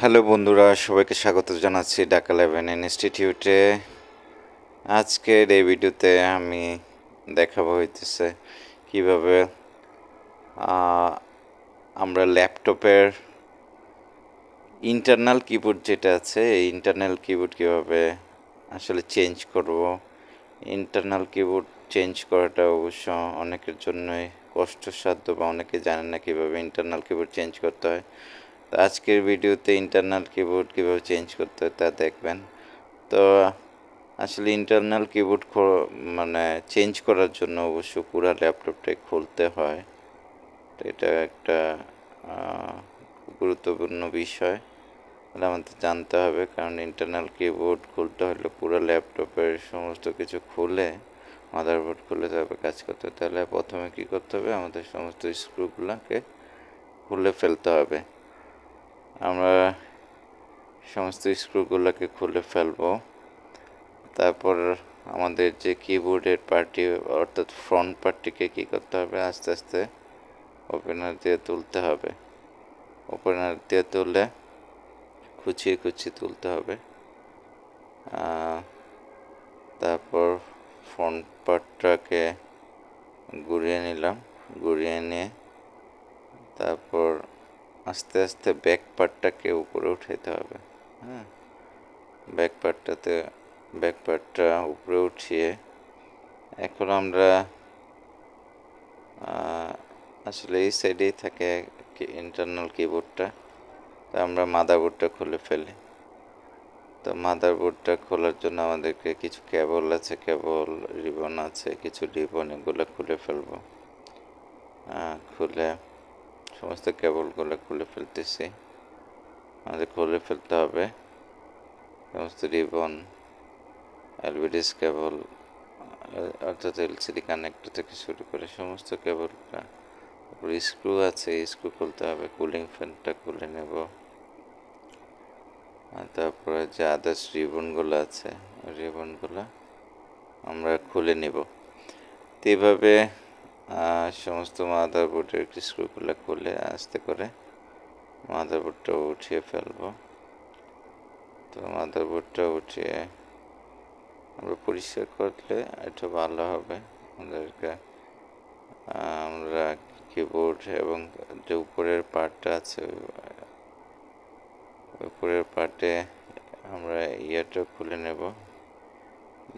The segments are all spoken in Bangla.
হ্যালো বন্ধুরা, সবাইকে স্বাগত জানাচ্ছি ঢাকা লেভেন ইনস্টিটিউটে। আজকের এই ভিডিওতে আমি দেখাবো হইতেছে কীভাবে আমরা ল্যাপটপের ইন্টারনাল কিবোর্ড যেটা আছে, এই ইন্টারনাল কিবোর্ড কীভাবে আসলে চেঞ্জ করব। ইন্টারনাল কিবোর্ড চেঞ্জ করাটা অবশ্য অনেকের জন্যই কষ্টসাধ্য বা অনেকে জানেন না কীভাবে ইন্টারনাল কিবোর্ড চেঞ্জ করতে হয়। আজকের ভিডিওতে ইন্টারনাল কিবোর্ড কীভাবে চেঞ্জ করতে হয় তা দেখবেন। তো, আসলে ইন্টারনাল কিবোর্ড মানে চেঞ্জ করার জন্য অবশ্য পুরো ল্যাপটপটাই খুলতে হয়। তো এটা একটা গুরুত্বপূর্ণ বিষয়। আমাদের জানতে হবে, কারণ ইন্টারনাল কিবোর্ড খুলতে হলে পুরো ল্যাপটপের সমস্ত কিছু খুলে মাদারবোর্ড খুলে তারপর কাজ করতে হবে। তাহলে প্রথমে কী করতে হবে? আমাদের সমস্ত স্ক্রুগুলোকে খুলে ফেলতে হবে। আমরা সমস্ত স্ক্রুগুলোকে খুলে ফেলব। তারপর আমাদের যে কিবোর্ডের পার্টি অর্থাৎ ফ্রন্ট পার্টিকে কী করতে হবে? আস্তে আস্তে ওপেনার দিয়ে তুলতে হবে। ওপেনার দিয়ে তুললে খুচিয়ে খুচিয়ে তুলতে হবে। তারপর ফ্রন্ট পার্টটাকে ঘুরিয়ে নিলাম। ঘুরিয়ে নিয়ে তারপর আস্তে আস্তে ব্যাক পার্টটাকে উপরে উঠাইতে হবে? হ্যাঁ? ব্যাক পার্টটাতে ব্যাক পার্টটা উপরে উঠিয়ে এখন আমরা আসলে এই সাইডেই থাকে ইন্টারনাল কিবোর্ডটা তো আমরা মাদারবোর্ডটা খুলে ফেলি। তো মাদারবোর্ডটা খোলার জন্য আমাদেরকে কিছু কেবল আছে কেবল রিবন আছে, কিছু রিবন এগুলো খুলে ফেলব। খুলে সমস্ত কেবলগুলো খুলে ফেলতেছি। আমাদের খুলে ফেলতে হবে। সমস্ত রিবন এলবিডিস কেবল, অর্থাৎ এলসিডি কানেক্টর থেকে শুরু করে সমস্ত কেবলটা, তারপর স্ক্রু আছে, স্ক্রু খুলতে হবে, কুলিং ফ্যানটা খুলে নেব। আর তারপরে যে আদার্স রিবনগুলো আছে রিবনগুলো আমরা খুলে নেব। তো এইভাবে সমস্ত মাদারবোর্ডের স্ক্রুগুলো খুলে আস্তে করে মাদারবোর্ডটা উঠিয়ে ফেলব। তো মাদারবোর্ডটা উঠিয়ে আমরা পরিষ্কার করলে এটা ভালো হবে। আমাদেরকে, আমরা কিবোর্ড এবং যে উপরের পার্টটা আছে, উপরের পার্টে আমরা ইয়েটা খুলে নেব।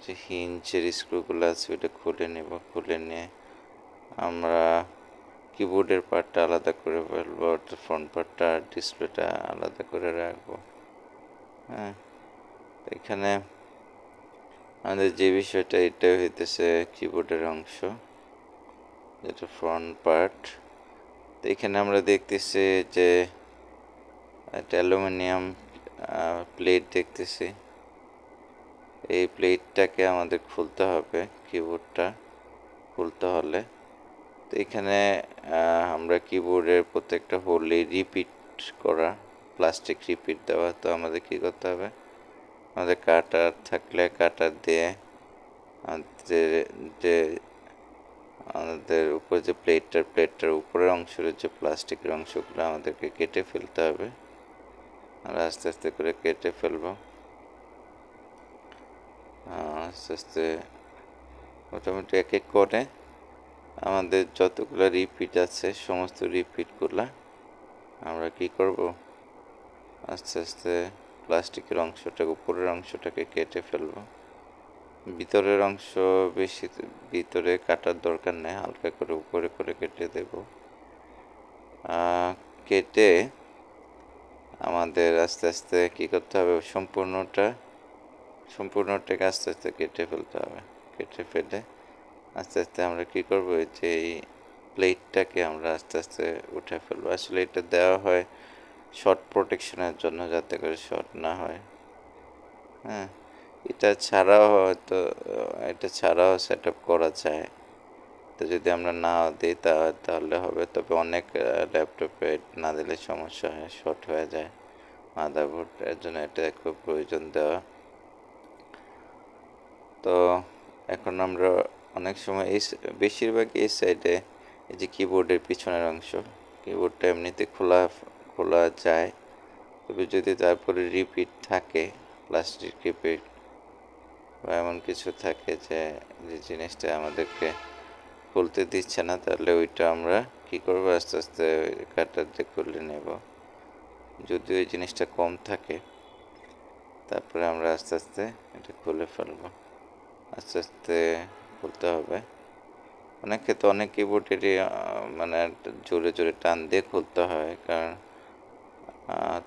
যে হিঞ্চের স্ক্রুগুলো আছে, ওইটা খুলে নেব। খুলে নিয়ে আমরা কিবোর্ডের পার্টটা আলাদা করে ফেলব ফ্রন্ট পার্টটা ডিসপ্লেটা আলাদা করে রাখব। হ্যাঁ এখানে আমাদের যে বিষয়টা এটা হইতেছে কিবোর্ডের অংশ, যেটা ফ্রন্ট পার্ট তো এখানে আমরা দেখতেছি যে একটা অ্যালুমিনিয়াম প্লেট দেখতেছি। এই প্লেটটাকে আমাদের খুলতে হবে কিবোর্ডটা খুলতে হলে। তো এখানে আমরা কিবোর্ডের প্রত্যেকটা হোলে রিপিট করা প্লাস্টিক রিপিট দেওয়া, তো আমাদের কী করতে হবে? আমাদের কাটার থাকলে কাটার দিয়ে আমাদের যে, আমাদের উপর যে প্লেটটার প্লেটটার উপরের অংশের যে প্লাস্টিকের অংশগুলো আমাদেরকে কেটে ফেলতে হবে। আমরা আস্তে আস্তে করে কেটে ফেলব। আস্তে আস্তে মোটামুটি এক এক করে আমাদের যতগুলো রিপিট আছে, সমস্ত রিপিটগুলো আমরা কি করব? আস্তে আস্তে প্লাস্টিকের অংশটাকে উপরের অংশটাকে কেটে ফেলব। ভিতরের অংশ বেশি, ভিতরে কাটার দরকার নেই, হালকা করে উপরে করে কেটে দেব। কেটে আমাদের আস্তে আস্তে কি করতে হবে? সম্পূর্ণটা, সম্পূর্ণটাকে আস্তে আস্তে কেটে ফেলতে হবে। কেটে ফেলে আস্তে আস্তে আমরা কী করব? যে এই প্লেটটাকে আমরা আস্তে আস্তে উঠে ফেলব। আসলে এটা দেওয়া হয় শর্ট প্রোটেকশনের জন্য যাতে করে শর্ট না হয়। হ্যাঁ এটা ছাড়াও হয়তো, এটা ছাড়াও সেট আপ করা যায়। তো যদি আমরা না দিই তাহলে হবে। তবে অনেক ল্যাপটপে না দিলে সমস্যা হয় শর্ট হয়ে যায়। মাদারবোর্ড এর জন্য এটা খুব প্রয়োজন দেওয়া। তো এখন আমরা অনেক সময় এই বেশিরভাগ এই সাইডে এই যে কিবোর্ডের পিছনের অংশ কিবোর্ডটা এমনিতে খোলা খোলা যায়। তবে যদি তারপরে রিপিট থাকে প্লাস্টিক রিপিট বা এমন কিছু থাকে যে যে জিনিসটা আমাদেরকে খুলতে দিচ্ছে না, তাহলে ওইটা আমরা কী করব? আস্তে আস্তে কাটার দিয়ে খুলে নেব। যদি ওই জিনিসটা কম থাকে, তারপরে আমরা আস্তে আস্তে এটা খুলে ফেলব। আস্তে আস্তে খুলতে হবে। অনেক ক্ষেত্রে অনেক কিবোর্ডেরই মানে জোরে জোরে টান দিয়ে খুলতে হয়, কারণ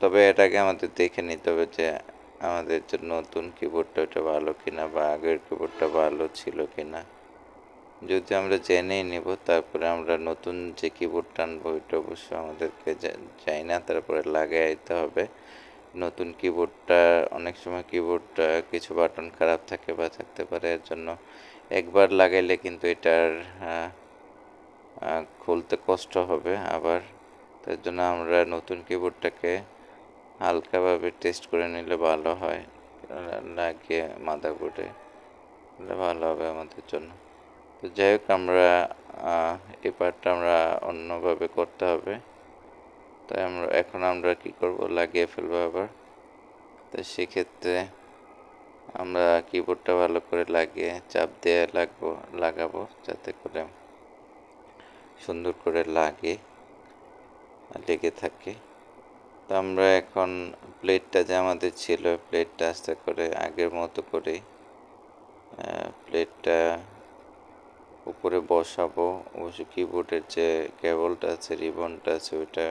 তবে এটাকে আমাদের দেখে নিতে হবে যে আমাদের যে নতুন কিবোর্ডটা ওটা ভালো কিনা বা আগের কিবোর্ডটা ভালো ছিল কিনা। যদি আমরা জেনেই নেব, তারপরে আমরা নতুন যে কিবোর্ড টানবো ওইটা অবশ্য আমাদেরকে চাই না, তারপরে লাগিয়ে দিতে হবে। নতুন কিবোর্ডটা অনেক সময় কিবোর্ডটা কিছু বাটন খারাপ থাকে বা থাকতে পারে, এর জন্য একবার লাগাইলে কিন্তু এটার খুলতে কষ্ট হবে আবার। তার জন্য আমরা নতুন কিবোর্ডটাকে হালকাভাবে টেস্ট করে নিলে ভালো হয় লাগিয়ে মাদারবোর্ডে ভালো হবে আমাদের জন্য। তো যাই হোক, আমরা এই পার্টটা আমরা অন্যভাবে করতে হবে। তাই আমরা, এখন আমরা কি করব? লাগিয়ে ফেলব আবার। তো সেক্ষেত্রে আমরা কিবোর্ডটা ভালো করে লাগিয়ে, চাপ দিয়ে লাগবো, লাগাবো যাতে করে সুন্দর করে লাগে, লেগে থাকে। তো আমরা এখন প্লেটটা যে আমাদের ছিল প্লেটটা আস্তে করে আগের মতো করে প্লেটটা উপরে বসাবো। অবশ্য কিবোর্ডের যে কেবলটা আছে রিবনটা আছে, ওইটা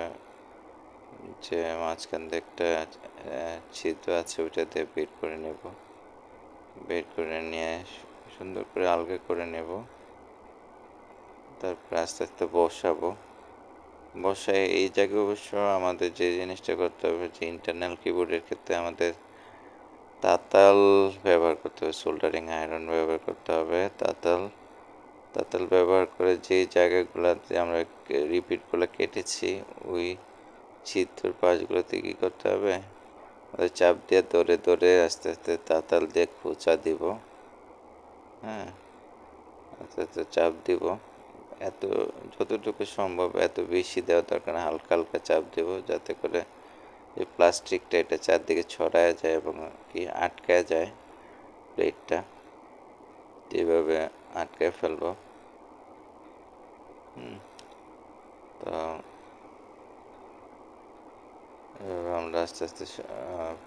যে মাঝখান দিয়ে একটা ছিদ্র আছে, ওইটা দিয়ে বের করে নেব। বের করে নিয়ে সুন্দর করে আলগা করে নেব। তারপর আস্তে আস্তে বসাবো। বসায় এই জায়গায় অবশ্য আমাদের যে জিনিসটা করতে হবে যে ইন্টারনাল কিবোর্ডের ক্ষেত্রে আমাদের তাতাল ব্যবহার করতে হবে সোল্ডারিং আয়রন ব্যবহার করতে হবে। তাতাল তাতাল ব্যবহার করে যে জায়গাগুলোতে আমরা রিপিটগুলো কেটেছি, ওই ছিদ্রর পাশগুলোতে কী করতে হবে? চাপ দিয়ে ধরে ধরে আস্তে আস্তে তাতাল দিয়ে খোঁচা দিব। হ্যাঁ আস্তে আস্তে চাপ দিব। এত, যতটুকু সম্ভব এত বেশি দেওয়া দরকার হালকা হালকা চাপ দেব যাতে করে যে প্লাস্টিকটা এটা চারদিকে ছড়ায় যায় এবং কি আটকায় যায় প্লেটটা। এইভাবে আটকায় ফেলব। হুম, তো আমরা আস্তে আস্তে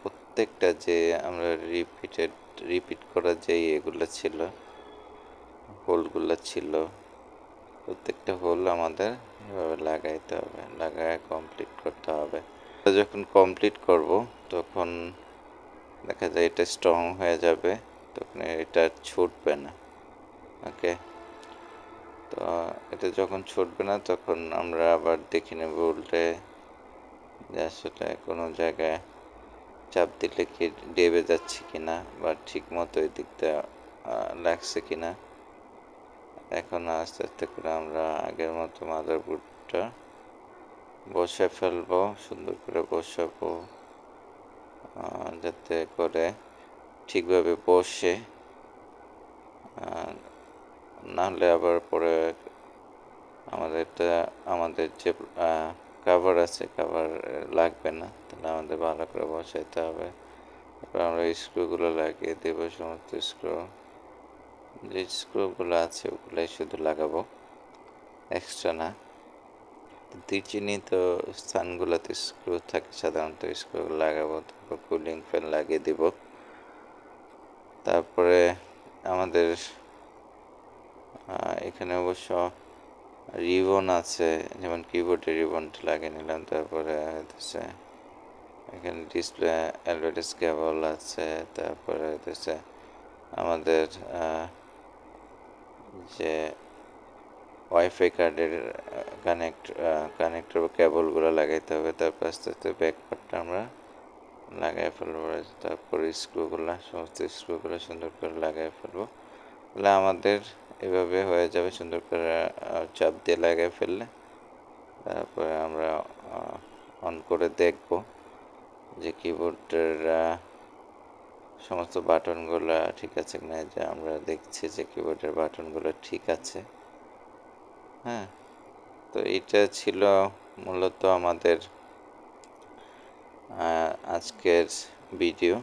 প্রত্যেকটা যে আমরা রিপিটেড রিপিট করা যে এগুলো ছিল হোলগুলো ছিল, প্রত্যেকটা হোল আমাদের এভাবে লাগাইতে হবে, লাগায় কমপ্লিট করতে হবে। যখন কমপ্লিট করব, তখন দেখা যায় এটা স্ট্রং হয়ে যাবে, তখন এটা ছুটবে না ওকে তো এটা যখন ছুটবে না, তখন আমরা আবার দেখে নেব উল্টে আসলে কোনো জায়গায় চাপ দিলে কি ডেবে যাচ্ছে কিনা বা ঠিক মতো এই দিকটা লাগছে কিনা। এখন আস্তে আস্তে করে আমরা আগের মতো মাদারবোর্ডটা বসে ফেলব, সুন্দর করে বসাবো যাতে করে ঠিকভাবে বসে নাহলে আবার পরে আমাদেরটা আমাদের যে কাভার আছে কাভার লাগবে না। তাহলে আমাদের ভালো করে বসাইতে হবে। তারপর আমরা স্ক্রুগুলো লাগিয়ে দেবো, সমস্ত স্ক্রু যে স্ক্রুগুলো আছে, ওগুলাই শুধু লাগাবো। এক্সট্রা না। দুই চিহ্নিত স্থানগুলোতে স্ক্রু থাকে, সাধারণত স্ক্রু লাগাবো। তারপর কুলিং ফ্যান লাগিয়ে দিব। তারপরে আমাদের এখানে অবশ্য রিবন আছে, যেমন কিবোর্ডে রিবনটা লাগিয়ে নিলাম, তারপরে হচ্ছে এখানে ডিসপ্লে অ্যাডভার্টাইজ কেবল আছে, তারপরে হচ্ছে আমাদের যে ওয়াইফাই কার্ডের কানেক্ট কানেক্টর বা কেবলগুলো লাগাইতে হবে, তারপর আস্তে আস্তে ব্যাক পার্টটা আমরা লাগাই ফেলব, তারপরে স্ক্রুগুলো সমস্ত স্ক্রুগুলো সুন্দর করে লাগাই ফেলব। তাহলে আমাদের এভাবে হয়ে যাবে সুন্দর করে চাপ দিয়ে লাগিয়ে ফেললে। তারপরে আমরা অন করে দেখব যে কিবোর্ডের সমস্ত বাটনগুলো ঠিক আছে কিনা। যে আমরা দেখছি যে কিবোর্ডের বাটনগুলো ঠিক আছে। হ্যাঁ তো এটা ছিল মূলত আমাদের আজকের ভিডিও